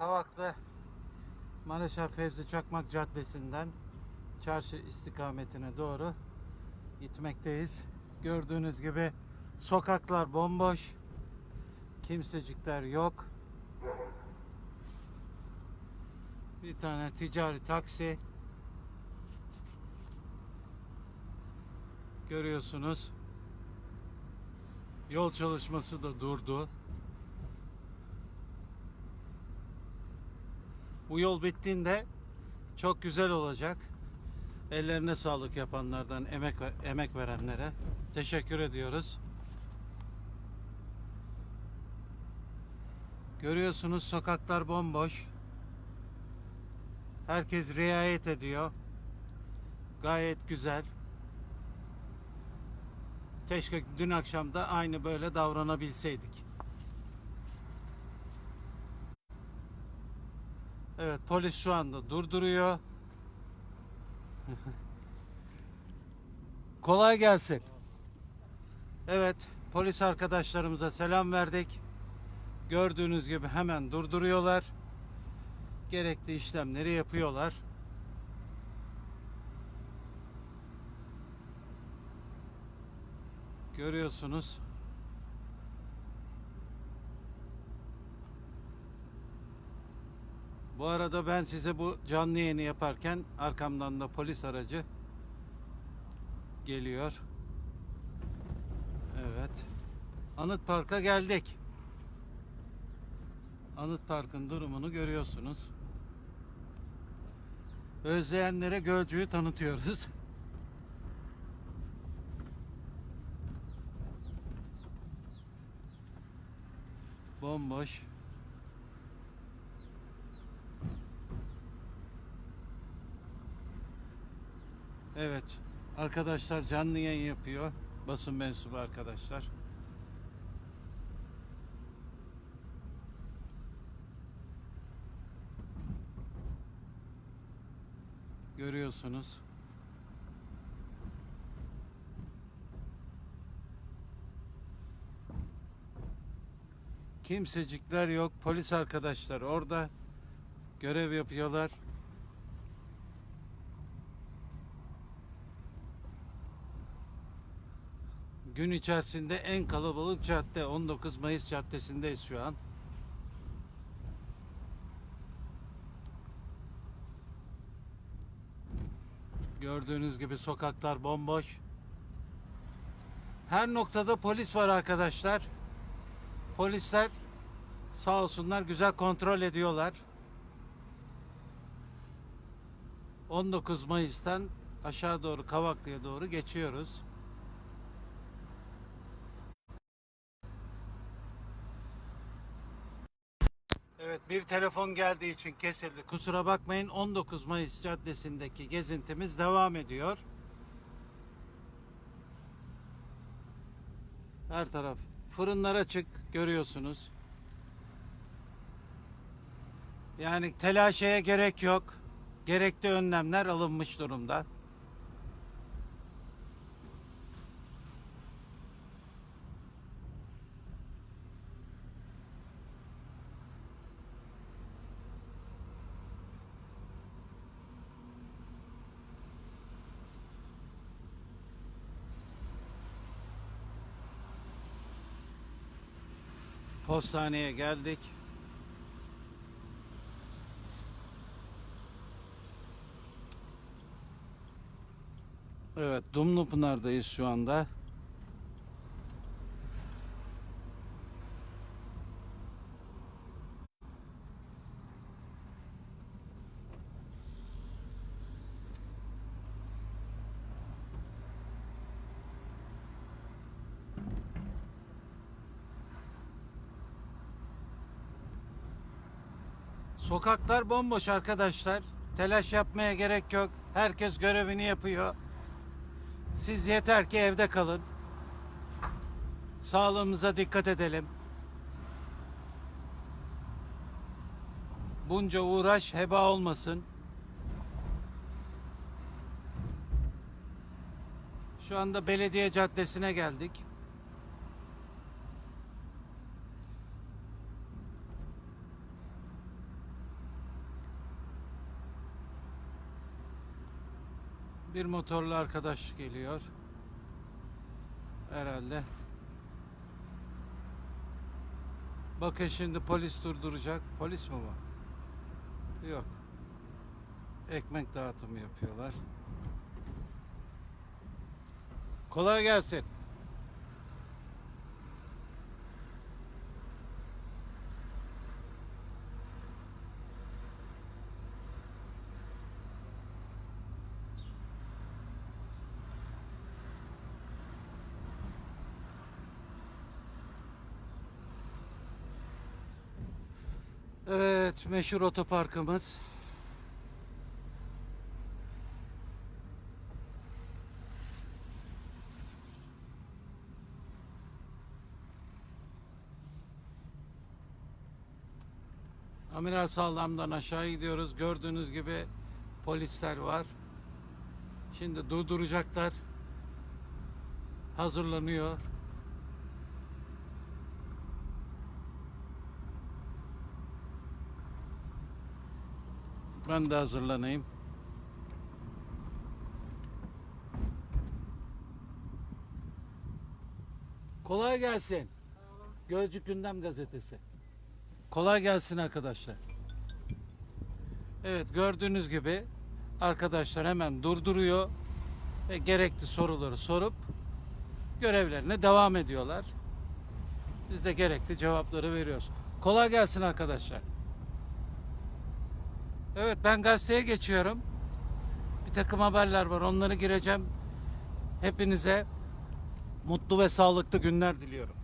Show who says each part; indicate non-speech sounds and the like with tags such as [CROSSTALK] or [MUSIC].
Speaker 1: Kavaklı Maraşar Fevzi Çakmak Caddesi'nden çarşı istikametine doğru gitmekteyiz. Gördüğünüz gibi sokaklar bomboş. Kimsecikler yok. Bir tane ticari taksi. Görüyorsunuz. Yol çalışması da durdu. Bu yol bittiğinde çok güzel olacak. Ellerine sağlık yapanlardan, emek emek verenlere teşekkür ediyoruz. Görüyorsunuz sokaklar bomboş. Herkes riayet ediyor. Gayet güzel. Keşke dün akşam da aynı böyle davranabilseydik. Evet polis şu anda durduruyor. [LAUGHS] Kolay gelsin. Evet polis arkadaşlarımıza selam verdik. Gördüğünüz gibi hemen durduruyorlar. Gerekli işlemleri yapıyorlar. Görüyorsunuz. Bu arada ben size bu canlı yayını yaparken arkamdan da polis aracı geliyor. Evet. Anıt Park'a geldik. Anıt Park'ın durumunu görüyorsunuz. Özleyenlere Gölcük'ü tanıtıyoruz. [LAUGHS] Bomboş. Evet. Arkadaşlar canlı yayın yapıyor. Basın mensubu arkadaşlar. Görüyorsunuz. Kimsecikler yok. Polis arkadaşlar orada görev yapıyorlar. Gün içerisinde en kalabalık cadde 19 Mayıs Caddesi'ndeyiz şu an. Gördüğünüz gibi sokaklar bomboş. Her noktada polis var arkadaşlar. Polisler sağ olsunlar güzel kontrol ediyorlar. 19 Mayıs'tan aşağı doğru Kavaklı'ya doğru geçiyoruz. Evet bir telefon geldiği için kesildi. Kusura bakmayın 19 Mayıs Caddesi'ndeki gezintimiz devam ediyor. Her taraf fırınlar açık görüyorsunuz. Yani telaşeye gerek yok. Gerekli önlemler alınmış durumda. Postaneye geldik. Evet, Dumlupınar'dayız şu anda. Sokaklar bomboş arkadaşlar. Telaş yapmaya gerek yok. Herkes görevini yapıyor. Siz yeter ki evde kalın. Sağlığımıza dikkat edelim. Bunca uğraş heba olmasın. Şu anda belediye caddesine geldik. Bir motorlu arkadaş geliyor. Herhalde. Bakın şimdi polis durduracak. Polis mi bu? Yok. Ekmek dağıtımı yapıyorlar. Kolay gelsin. Evet, meşhur otoparkımız. Amiral Sağlam'dan aşağı gidiyoruz. Gördüğünüz gibi polisler var. Şimdi durduracaklar. Hazırlanıyor. Ben de hazırlanayım. Kolay gelsin. Gölcük Gündem Gazetesi. Kolay gelsin arkadaşlar. Evet gördüğünüz gibi arkadaşlar hemen durduruyor ve gerekli soruları sorup görevlerine devam ediyorlar. Biz de gerekli cevapları veriyoruz. Kolay gelsin arkadaşlar. Evet ben gazeteye geçiyorum. Bir takım haberler var onları gireceğim. Hepinize mutlu ve sağlıklı günler diliyorum.